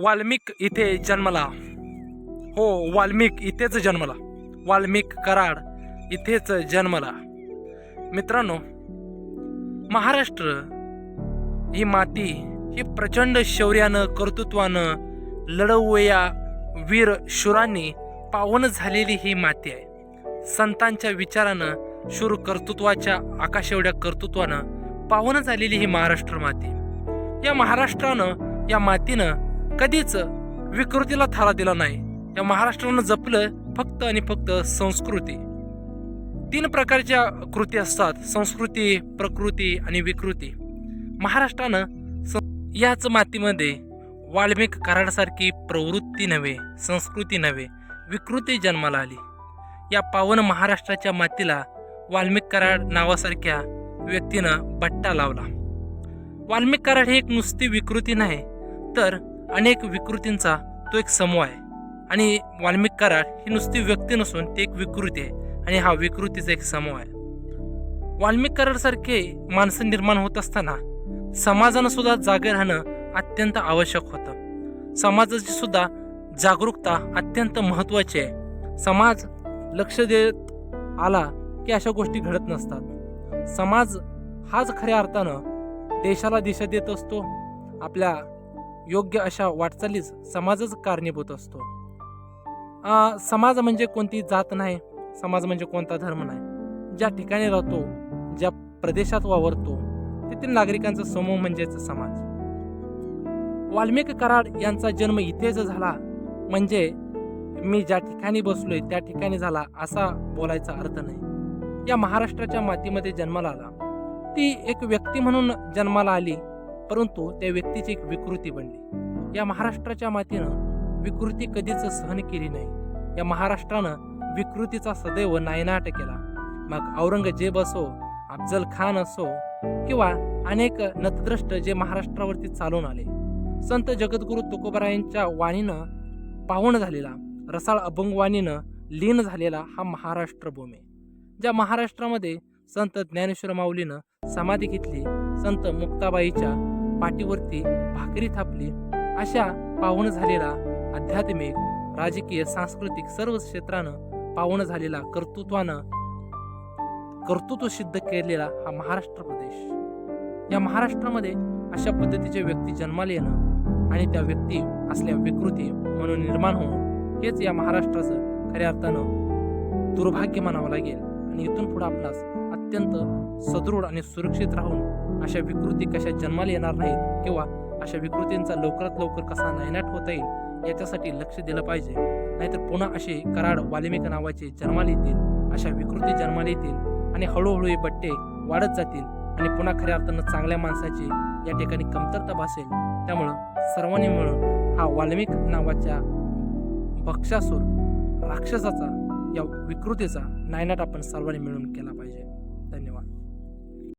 वाल्मिक इथे जन्मला. हो वाल्मिक इथेच जन्मला. वाल्मिक कराड इथेच जन्मला. मित्रांनो महाराष्ट्र ही माती ही प्रचंड शौर्यानं कर्तृत्वानं लढवया वीर शुरांनी पावन झालेली ही माती आहे. संतांच्या विचारानं शूर कर्तृत्वाच्या आकाश एवढ्या कर्तृत्वानं पावन झालेली ही महाराष्ट्र माती. या महाराष्ट्रानं या मातीनं कधीच विकृतीला थारा दिला नाही. या महाराष्ट्रानं जपलं फक्त आणि फक्त संस्कृती. तीन प्रकारच्या कृती असतात. संस्कृती प्रकृती आणि विकृती. महाराष्ट्रानं याच मातीमध्ये वाल्मिक कराडसारखी प्रवृत्ती नव्हे संस्कृती नव्हे विकृती जन्माला आली. या पावन महाराष्ट्राच्या मातीला वाल्मिक कराड नावासारख्या व्यक्तीनं बट्टा लावला. वाल्मिक कराड ही एक नुसती विकृती नाही तर अनेक विकृतींचा तो एक समूह आहे. आणि वाल्मिक कराड ही नुसती व्यक्ती नसून ती एक विकृती आहे. आणि हा विकृतीचा एक समूह आहे. वाल्मिक कराडसारखे माणसं निर्माण होत असताना समाजानं सुद्धा जागे राहणं अत्यंत आवश्यक होतं. समाजाची सुद्धा जागरूकता अत्यंत महत्त्वाची आहे. समाज लक्ष देत आला की अशा गोष्टी घडत नसतात. समाज हाच खऱ्या अर्थानं देशाला दिशा देत असतो. आपल्या योग्य अशा वाटचालीस समाजच कारणीभूत असतो. समाज म्हणजे कोणती जात नाही समाज म्हणजे कोणता धर्म नाही. ज्या ठिकाणी राहतो ज्या प्रदेशात वावरतो तेथील नागरिकांचा समूह म्हणजेच समाज. वाल्मिक कराड यांचा जन्म इथेच झाला म्हणजे मी ज्या ठिकाणी बसलोय त्या ठिकाणी झाला असा बोलायचा अर्थ नाही. या महाराष्ट्राच्या मातीमध्ये जन्माला आला. ती एक व्यक्ती म्हणून जन्माला आली. परंतु त्या व्यक्तीची एक विकृती बनली. या महाराष्ट्राच्या मातीनं विकृती कधीच सहन केली नाही. या महाराष्ट्रानं विकृतीचा सदैव नायनाट केला. मग औरंगजेब असो अफजल खान असो किंवा अनेक नतद्रष्ट जे महाराष्ट्रावरती चालून आले. संत जगद्गुरु तुकोबरायांच्या वाणीनं पावन झालेला रसाळ अभंगवाणीनं लीन झालेला हा महाराष्ट्र भूमी. ज्या महाराष्ट्रामध्ये संत ज्ञानेश्वर माऊलीनं समाधी घेतली संत मुक्ताबाईच्या पाठीवरती भाकरी थापली अशा पावन झालेला आध्यात्मिक राजकीय सांस्कृतिक सर्व क्षेत्रानं पावन झालेला कर्तृत्वानं कर्तृत्व सिद्ध केलेला हा महाराष्ट्र प्रदेश. या महाराष्ट्रामध्ये अशा पद्धतीचे व्यक्ती जन्माला येणं आणि त्या व्यक्ती असल्या विकृती म्हणून निर्माण होणं हेच या महाराष्ट्राचं खऱ्या अर्थानं दुर्भाग्य मानावं लागेल. आणि इथून पुढे आपणास अत्यंत सदृढ आणि सुरक्षित राहून अशा विकृती कशा जन्माला येणार नाहीत किंवा अशा विकृतींचा लवकरात लवकर कसा नायनाट होता येईल याच्यासाठी लक्ष दिलं पाहिजे. नाहीतर पुन्हा असे कराड वाल्मिक नावाचे जन्माला येतील अशा विकृती जन्माला येतील आणि हळूहळू हे बट्टे वाढत जातील आणि पुन्हा खऱ्या अर्थानं चांगल्या माणसाची या ठिकाणी कमतरता भासेल. त्यामुळं सर्वांनी मिळून हा वाल्मिक नावाच्या भक्षासूर राक्षसाचा या विकृतीचा नायनाट आपण सर्वांनी मिळून केला पाहिजे.